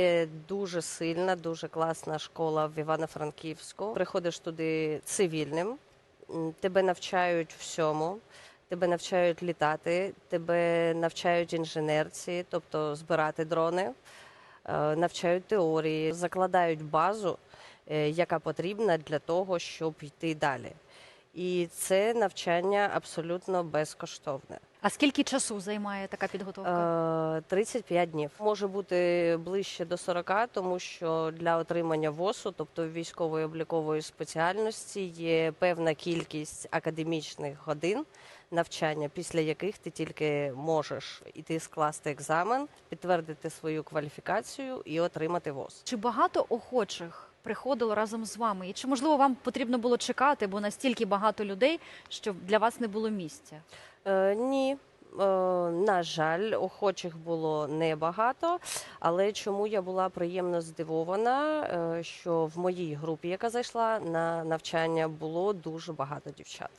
Є дуже сильна, дуже класна школа в Івано-Франківську. Приходиш туди цивільним, тебе навчають всьому. Тебе навчають літати, тебе навчають інженерці, тобто збирати дрони, е, навчають теорії, закладають базу, е, яка потрібна для того, щоб йти далі. І це навчання абсолютно безкоштовне. А скільки часу займає така підготовка? Е, 35 днів. Може бути ближче до 40, тому що для отримання ВОСу, тобто військової облікової спеціальності, є певна кількість академічних годин навчання, після яких ти тільки можеш іти скласти екзамен, підтвердити свою кваліфікацію і отримати ВОС. Чи багато охочих приходило разом з вами? І чи можливо вам потрібно було чекати, бо настільки багато людей, що для вас не було місця? Е, ні. Е, на жаль, охочих було небагато, але чому я була приємно здивована, е, що в моїй групі, яка зайшла на навчання, було дуже багато дівчат.